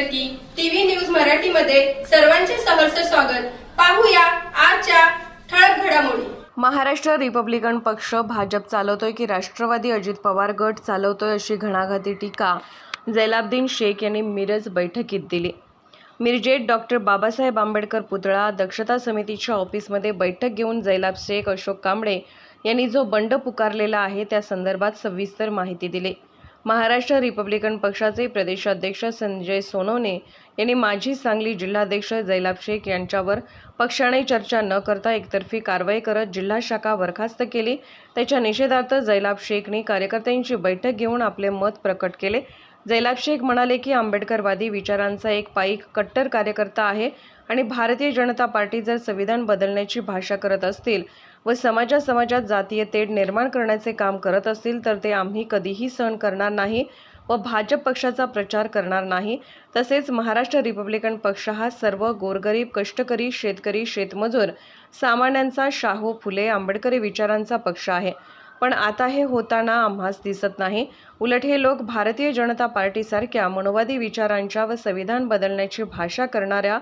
की TV news मराठीमध्ये सर्वांचे सहर्ष स्वागत. पाहूया आजच्या ठळक घडामोडी. महाराष्ट्र रिपब्लिकन पक्ष भाजप चालवतोय की राष्ट्रवादी अजित पवार गट चालवतोय अशी घणाघाती टीका. जैलाब्दीन शेख यांनी मिरज बैठकीत दिली. मिरजेत डॉक्टर बाबासाहेब आंबेडकर पुतळा दक्षता समितीच्या ऑफिसमध्ये बैठक घेऊन जैलाब शेख अशोक कांबळे यांनी जो बंड पुकारलेला आहे त्या संदर्भात सविस्तर माहिती दिली. महाराष्ट्र रिपब्लिकन पक्षाचे प्रदेशाध्यक्ष संजय सोनवणे यांनी माजी सांगली जिल्हाध्यक्ष जैलाब शेख यांच्यावर पक्षाने चर्चा न करता एकतर्फी कारवाई करत जिल्हा शाखा बरखास्त केली. त्याच्या निषेधार्थ जैलाब शेखने कार्यकर्त्यांची बैठक घेऊन आपले मत प्रकट केले. जैलाब शेख म्हणाले की आंबेडकरवादी विचारांचा एक पाईक कट्टर कार्यकर्ता आहे आणि भारतीय जनता पार्टी जर संविधान बदलण्याची भाषा करत असतील व समाजा समाजात जातीय तेढ निर्माण करण्याचे काम करत असतील तर ते आम्ही कधीही सहन करणार नाही व भाजप पक्षाचा प्रचार करणार नाही. तसेच महाराष्ट्र रिपब्लिकन पक्ष हा सर्व गोरगरीब कष्टकरी शेतकरी शेतमजूर सामान्यांचा शाहू फुले आंबेडकरी विचारांचा पक्ष आहे. पण आता हे होताना आम्हास दिसत नाही. उलट हे लोक भारतीय जनता पार्टीसारख्या मनोवादी विचारांच्या व संविधान बदलण्याची भाषा करणाऱ्या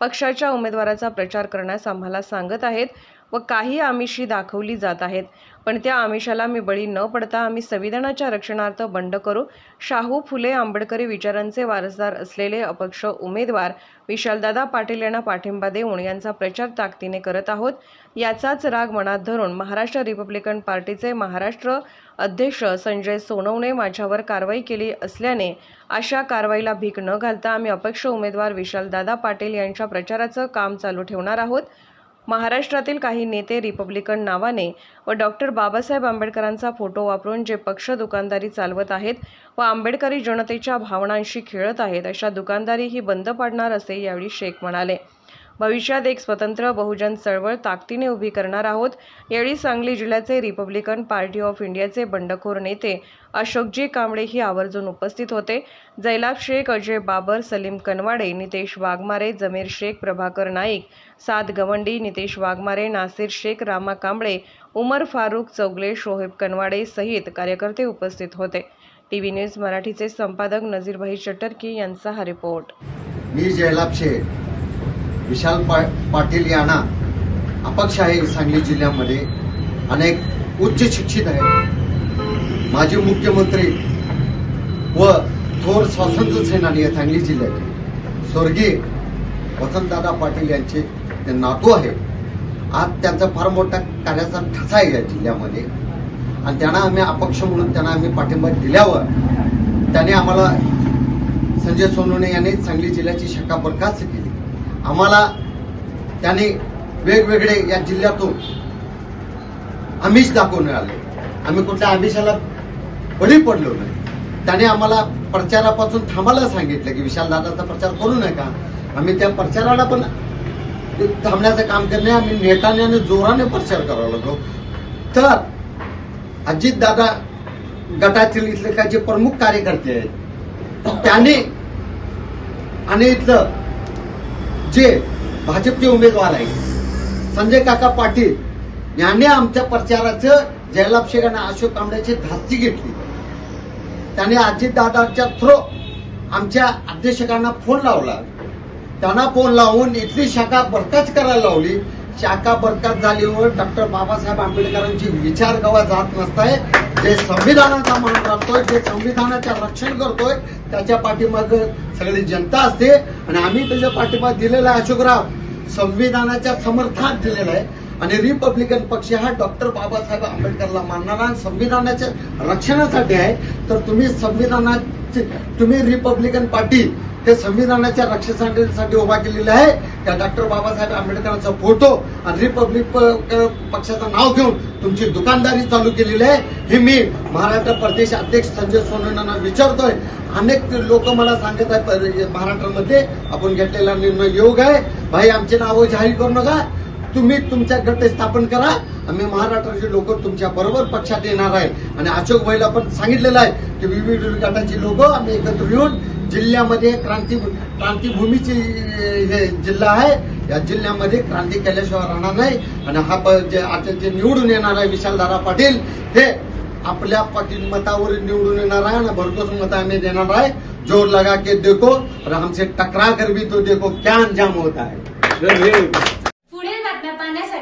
पक्षाच्या उमेदवाराचा प्रचार करण्यास आम्हाला सांगत आहेत. व काही आमिषी दाखवली जात आहेत. पण त्या आमिषाला मी बळी न पडता आम्ही संविधानाच्या रक्षणार्थ बंड करू. शाहू फुले आंबेडकरी विचारांचे वारसदार असलेले अपक्ष उमेदवार विशालदादा पाटील यांना पाठिंबा देऊन यांचा प्रचार ताकदीने करत आहोत. याचाच राग मनात धरून महाराष्ट्र रिपब्लिकन पार्टीचे महाराष्ट्र अध्यक्ष संजय सोनवणे माझ्यावर कारवाई केली असल्याने अशा कारवाईला भीक न घालता आम्ही अपक्ष उमेदवार विशालदादा पाटील यांच्या प्रचाराचं काम चालू ठेवणार आहोत. महाराष्ट्रातील काही नेते रिपब्लिकन नावाने व डॉक्टर बाबासाहेब आंबेडकरांचा फोटो वापरून जे पक्ष दुकानदारी चालवत आहेत व आंबेडकरी जनतेच्या भावनांशी खेळत आहेत अशा दुकानदारी ही बंद पाडणार असे यावेळी शेख म्हणाले. भविष्यात एक स्वतंत्र बहुजन चळवळ ताकदीने उभी करणार आहोत. यावेळी सांगली जिल्ह्याचे रिपब्लिकन पार्टी ऑफ इंडियाचे बंडखोर नेते अशोकजी कांबळे ही आवर्जून उपस्थित होते. जैलाब शेख अजय बाबर सलीम कनवाडे नितेश वाघमारे जमीर शेख प्रभाकर नाईक साद गवंडी नितेश वाघमारे नासिर शेख रामा कांबळे उमर फारूक चौगले शोहेब कनवाडे सहित कार्यकर्ते उपस्थित होते. टी व्ही न्यूज मराठीचे संपादक नजीरभाई चटर्की यांचा हा रिपोर्ट. मी जयलाभ शेख. विशाल पा पाटील यांना अपक्ष आहे सांगली जिल्ह्यामध्ये अनेक उच्च शिक्षित आहेत. माजी मुख्यमंत्री व थोर स्वातंत्र्य सेनानी आहे सांगली जिल्ह्याचे. स्वर्गीय वसंतदादा पाटील यांचे ते नातू आहे आज त्यांचा फार मोठा कार्याचा ठसा आहे या जिल्ह्यामध्ये. आणि त्यांना आम्ही अपक्ष म्हणून त्यांना आम्ही पाठिंबा दिल्यावर त्याने आम्हाला संजय सोनवणे यांनी सांगली जिल्ह्याची शाखा बरखास्त केली. आम्हाला त्याने वेगवेगळे या जिल्ह्यातून आमिष दाखवून मिळाले. आम्ही कुठल्या आमिषाला बळी पडलो नाही. त्याने आम्हाला प्रचारापासून थांबायला सांगितलं की विशाल दादाचा प्रचार करू नका. आम्ही त्या प्रचाराला पण थांबण्याचं काम करणे आम्ही नेटाने आणि जोराने प्रचार करावा लागलो. तर अजित दादा गटातील इथले काही जे प्रमुख कार्यकर्ते आहेत त्याने आणि इथलं जे भाजपचे उमेदवार आहेत. संजय काका पाटील यांनी आमच्या प्रचाराचं जयलाभ शेख आणि अशोक कांबड्याची धास्ती घेतली. त्याने अजितदादांच्या थ्रो आमच्या अध्यक्षकांना फोन लावला. त्यांना फोन लावून इथली शाखा बरकाच करायला लावली. शाखा बरखास्त झाल्यावर डॉक्टर बाबासाहेब आंबेडकरांची विचार गवा जात नसताय. जे संविधानाचा मान राखतोय जे संविधानाचं रक्षण करतोय त्याच्या पाठीमाग सगळी जनता असते. आणि आम्ही त्याच्या पाठिंबा दिलेला आहे अशोकराव. संविधानाच्या समर्थनात दिलेला आहे. आणि रिपब्लिकन पक्ष हा डॉक्टर बाबासाहेब आंबेडकरला मानणारा आणि संविधानाच्या रक्षणासाठी आहे. तर तुम्ही संविधानात तुम्ही रिपब्लिकन पार्टी हे संविधानाच्या रक्षणासाठी उभा केलेली आहे. त्या डॉक्टर बाबासाहेब आंबेडकरांचा फोटो आणि रिपब्लिक प- पक्षाचं नाव घेऊन तुमची दुकानदारी चालू केलेली आहे. हे मी महाराष्ट्र प्रदेश अध्यक्ष संजय सोनवण्यांना विचारतोय. अनेक लोक मला सांगत आहेत पर- महाराष्ट्रामध्ये आपण घेतलेला निर्णय योग आहे. भाई आमची नावं जाहीर करू नका. तुम्ही तुमच्या गट स्थापन करा. आम्ही महाराष्ट्राचे लोक तुमच्या बरोबर पक्षात येणार आहे. आणि अशोक भाईला पण सांगितलेलं आहे की विविध गटाची लोक आम्ही एकत्र येऊन जिल्ह्यामध्ये क्रांती क्रांतीभूमीची हे जिल्हा आहे. या जिल्ह्यामध्ये क्रांती केल्याशिवाय राहणार नाही. आणि हा प- जे आता जे निवडून येणार आहे विशालदारा पाटील हे आपल्या पाटील मतावर निवडून येणार आहे आणि भरपूर मत आम्ही देणार आहे. जोर लगा के देखो और हमसे टकरा कर भी तो देखो क्या अंजाम होता है.